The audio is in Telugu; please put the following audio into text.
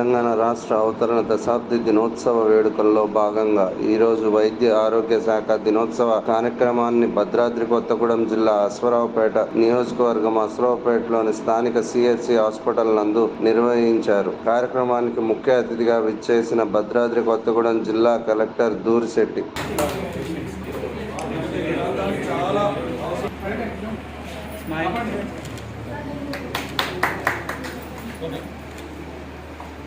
తెలంగాణ రాష్ట్ర అవతరణ దశాబ్ది దినోత్సవ వేడుకల్లో భాగంగా ఈరోజు వైద్య ఆరోగ్య శాఖ దినోత్సవ కార్యక్రమాన్ని భద్రాద్రి కొత్తగూడెం జిల్లా అశ్వరావుపేట నియోజకవర్గం అశ్వరావుపేటలోని స్థానిక సిహెచ్సి హాస్పిటల్ నందు నిర్వహించారు. కార్యక్రమానికి ముఖ్య అతిథిగా విచ్చేసిన భద్రాద్రి కొత్తగూడెం జిల్లా కలెక్టర్ దూరిశెట్టి.